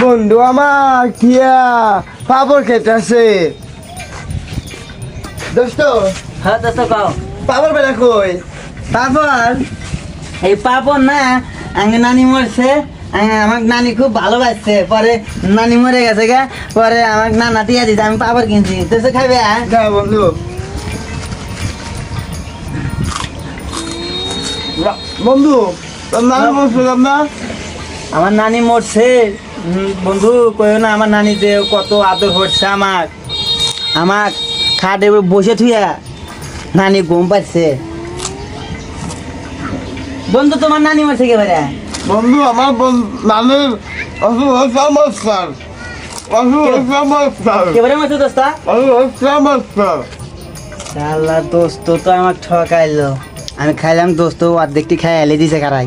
বন্ধু আমার কিয়া? পাপড় খেতেছে। দোস্ত হ্যাঁ দোস্ত কাও। পাপড় বেলা কই? পাপন এই পাপন না আগে নানি মরছে। আমাকে নানি খুব ভালোবাসছে। পরে নানি মরে গেছে গা। পরে আমাকে নানা দিয়ে দিছে আমি পাপড় কিনছি। দোস্ত খাবে হ্যাঁ যা বন্ধু। বন্ধু আমার নানি মরছে। বন্ধু কইও না আমার নানি যে কত আদর করছে আমার। আমার খাটে বসে থুইয়া নানি ঘুম পাচ্ছে। বন্ধু তোমার নানি মরছে কে বারে বন্ধু আমার নানির অসুখ মস্তার অসুখ বারে মরছে দোস্তা? অসুখ মস্তার আল্লাহ দোস্ত তো আমাকে ঠকাইলো। আমি খাইলাম দোস্ত অর্ধেকটি খাই এলে দিছে কারাই